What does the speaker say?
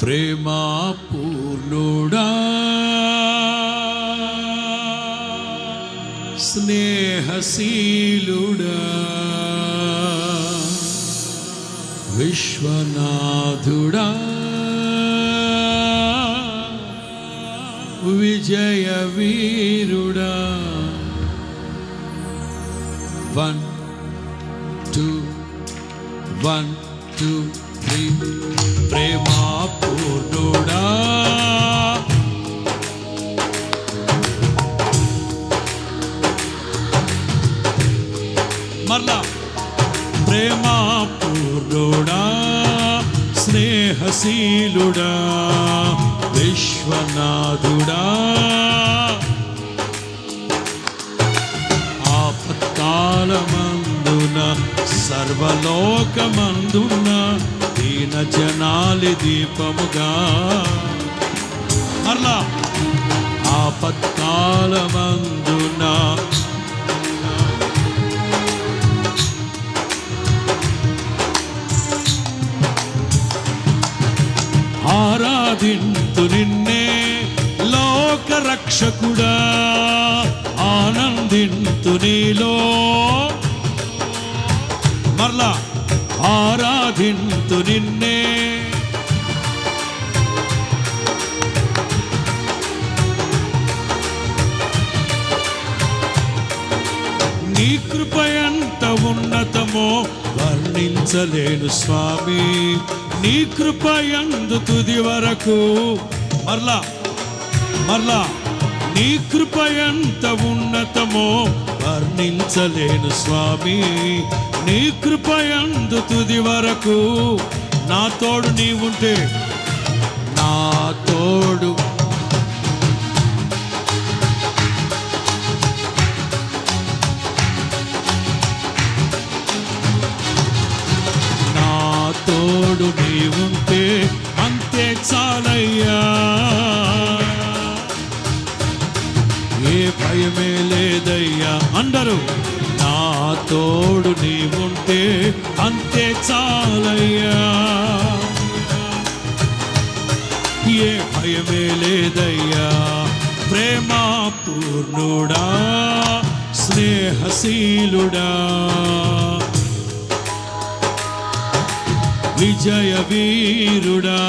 ప్రేమా పూర్ణుడా స్నేహశీలుడా. విశ్వనాథుడా. విజయ వీరుడా one two one two three. ప్రేమా పూర్ణుడా. మరలా ప్రేమా పూర్ణుడా స్నేహశీలుడా విశ్వనాథుడా. ఆపత్కాలమందున సర్వలోకమందున దీన జనాలి దీపముగా. మరలా ఆపత్కాలమందున. ఆరాధింతు నిన్నే లోక రక్షకుడా ఆనందింతు నీలో. మరలా. ఆరాధింతు నిన్నే. నీ కృప ఎంత ఉన్నతమో వర్ణించలేను స్వామి. నీ కృప ఎందు తుది వరకు మరలా మరలా నీ కృప ఎంత ఉన్నతమో వర్ణించలేను స్వామి. నీ కృప ఎందు తుది వరకు నా తోడు నీ ఉంటే నా తోడు. నా తోడు నీ ఉంటే అంతే చాలయ్యా. ఏ భయమే లేదయ్యా. అందరూ నా తోడు నీ ఉంటే అంతే చాలయ్యా. ఏ భయమే లేదయ్యా ప్రేమ పూర్ణుడా స్నేహశీలుడా. విజయ వీరుడా